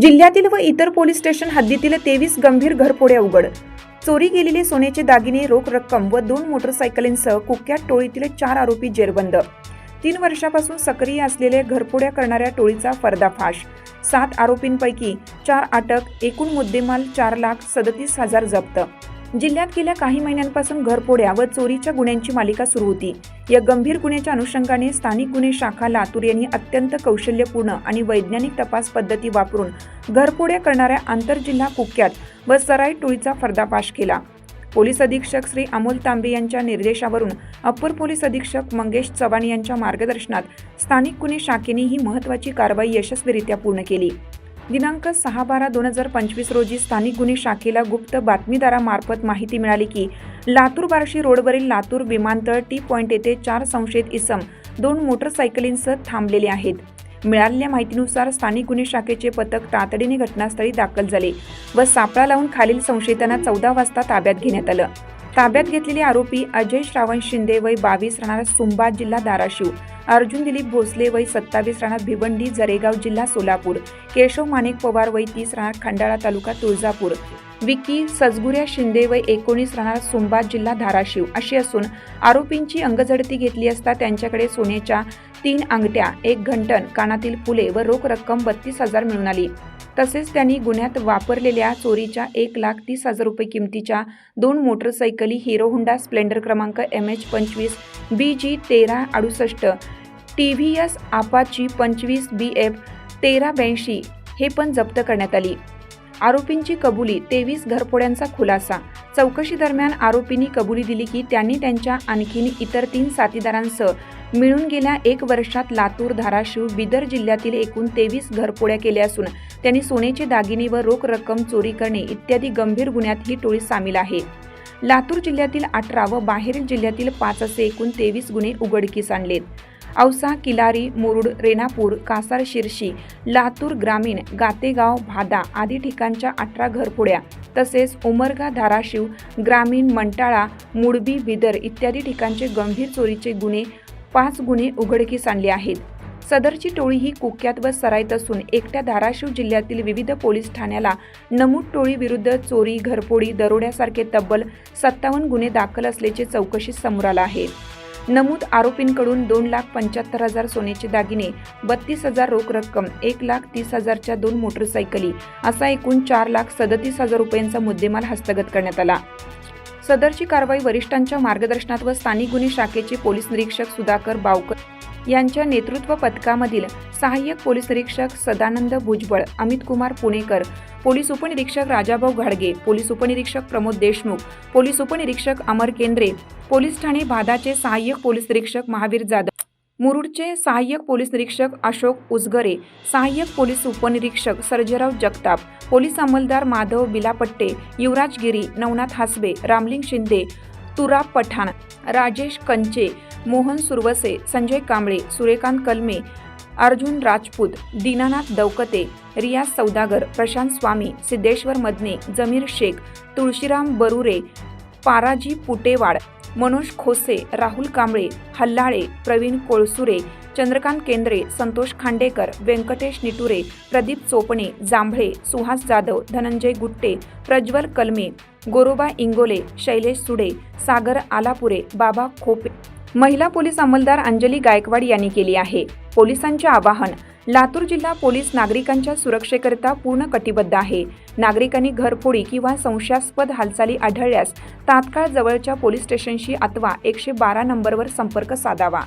जिल्ह्यातील व इतर पोलीस स्टेशन हद्दीतील तेवीस गंभीर घरफोड्या उघड. चोरी गेलेले सोन्याचे दागिने रोख रक्कम व दोन मोटरसायकलींसह कुख्यात टोळीतील चार आरोपी जेरबंद. तीन वर्षापासून सक्रिय असलेले घरफोड्या करणाऱ्या टोळीचा पर्दाफाश सात आरोपींपैकी चार अटक एकूण मुद्देमाल चार लाख सदतीस हजार जप्त. जिल्ह्यात गेल्या काही महिन्यांपासून घरफोड्या व चोरीच्या गुन्ह्यांची मालिका सुरू होती. या गंभीर गुन्ह्याच्या अनुषंगाने स्थानिक गुन्हे शाखा लातूर यांनी अत्यंत कौशल्यपूर्ण आणि वैज्ञानिक तपास पद्धती वापरून घरफोड्या करणाऱ्या आंतरजिल्हा कुख्यात व सराई टोळीचा फर्दापाश केला. पोलीस अधीक्षक श्री अमोल तांबे यांच्या निर्देशावरून अप्पर पोलीस अधीक्षक मंगेश चव्हाण यांच्या मार्गदर्शनात स्थानिक गुन्हे शाखेने ही महत्त्वाची कारवाई यशस्वीरित्या पूर्ण केली. दिनांक सहा बारा दोन हजार पंचवीस रोजी स्थानिक गुन्हे शाखेला गुप्त बातमीदारामार्फत माहिती मिळाली की लातूर बार्शी रोडवरील लातूर विमानतळ टी पॉईंट येथे चार संशयित इसम दोन मोटरसायकलींसह थांबलेले आहेत. मिळालेल्या माहितीनुसार स्थानिक गुन्हे शाखेचे पथक तातडीने घटनास्थळी दाखल झाले व सापळा लावून खालील संशयितांना चौदा वाजता ताब्यात घेण्यात आलं. ताब्यात घेतलेले आरोपी अजय श्रावण शिंदे वय बावीस राहणारा सुंबा जिल्हा धाराशिव. अर्जुन दिलीप भोसले वय सत्तावीस राहणार भिवंडी जरेगाव जिल्हा सोलापूर. केशव माणिक पवार वय तीस राहणार खंडाळा तालुका तुळजापूर. विकी सजगुऱ्या शिंदे वय एकोणीस राहणार सोमबाद जिल्हा धाराशिव. अशी असून आरोपींची अंगझडती घेतली असता त्यांच्याकडे सोन्याच्या तीन अंगठ्या एक घंटन कानातील फुले व रोख रक्कम बत्तीस हजार मिळून आली. तसेच त्यांनी गुन्ह्यात वापरलेल्या चोरीच्या एक लाख तीस हजार रुपये किमतीच्या दोन मोटरसायकली हिरो हुंडा स्प्लेंडर क्रमांक एम एच पंचवीस बी जी तेरा अडुसष्ट टी व्ही एस आपाची पंचवीस बी एफ तेरा ब्याऐंशी हे पण जप्त करण्यात आली. आरोपींची कबुली तेवीस घरफोड्यांचा खुलासा. चौकशी दरम्यान आरोपींनी कबुली दिली की त्यांनी त्यांच्या आणखीन इतर तीन साथीदारांसह मिळून गेल्या एक वर्षात लातूर धाराशिव बिदर जिल्ह्यातील एकूण तेवीस घरफोड्या केल्या असून त्यांनी सोन्याचे दागिने व रोख रक्कम चोरी करणे इत्यादी गंभीर गुन्ह्यात ही टोळी सामील आहे. लातूर जिल्ह्यातील अठरा व बाहेरील जिल्ह्यातील पाच असे एकूण तेवीस गुन्हे उघडकीस आणलेत. औसा किलारी मुरुड रेणापूर कासार शिरशी लातूर ग्रामीण गातेगाव भादा आदी ठिकाणच्या अठरा घरफोड्या तसेच उमरगा धाराशिव ग्रामीण मंटाळा मुडबी बिदर इत्यादी ठिकाणचे गंभीर चोरीचे गुन्हे पाच गुन्हे उघडकीस आणले आहेत. सदरची टोळी ही कुख्यात व सराईत असून एकट्या धाराशिव जिल्ह्यातील विविध पोलीस ठाण्याला नमूद टोळी विरुद्ध चोरी घरफोडी दरोड्यासारखे तब्बल सत्तावन्न गुन्हे दाखल असल्याचे चौकशीत समोर आलं आहे. नमूद आरोपींकडून दोन लाख पंच्याहत्तर हजार सोन्याचे दागिने बत्तीस हजार रोख रक्कम एक लाख तीस हजारच्या दोन मोटरसायकली असा एकूण चार लाख सदतीस हजार रुपयांचा मुद्देमाल हस्तगत करण्यात आला. सदरची कारवाई वरिष्ठांच्या मार्गदर्शनात व स्थानिक गुन्हे शाखेचे पोलीस निरीक्षक सुधाकर बावकर यांच्या नेतृत्व पथकामधील सहाय्यक पोलीस निरीक्षक सदानंद भुजबळ अमित कुमार पुणेकर पोलीस उपनिरीक्षक राजाभाऊ घाडगे पोलीस उपनिरीक्षक प्रमोद देशमुख पोलीस उपनिरीक्षक अमर केंद्रे पोलीस ठाणे भादाचे सहाय्यक पोलीस निरीक्षक महावीर जाधव मुरुडचे सहाय्यक पोलीस निरीक्षक अशोक उजगरे सहाय्यक पोलीस उपनिरीक्षक सर्जेराव जगताप पोलीस अंमलदार माधव बिलापट्टे युवराज गिरी नवनाथ हासबे रामलिंग शिंदे तुराब पठाण राजेश कंचे मोहन सुरवसे संजय कांबळे सूर्यकांत कलमे अर्जुन राजपूत दीनानाथ दौकते रियाज सौदागर प्रशांत स्वामी सिद्धेश्वर मदने जमीर शेख तुळशीराम बरुरे पाराजी पुटेवाड मनोज खोसे राहुल कांबळे हल्लाळे प्रवीण कोळसुरे चंद्रकांत केंद्रे संतोष खांडेकर व्यंकटेश निटुरे प्रदीप चोपणे जांभळे सुहास जाधव धनंजय गुट्टे प्रज्वल कलमे गोरोबा इंगोले शैलेश सुडे सागर आलापुरे बाबा खोपे. महिला पोलीस अंमलदार अंजली गायकवाड यांनी केली आहे. पोलिसांचे आवाहन लातूर जिल्हा पोलीस नागरिकांच्या सुरक्षेकरिता पूर्ण कटिबद्ध आहे. नागरिकांनी घरफोडी किंवा संशयास्पद हालचाली आढळल्यास तात्काळ जवळच्या पोलीस स्टेशनशी अथवा एकशे बारा नंबरवर संपर्क साधावा.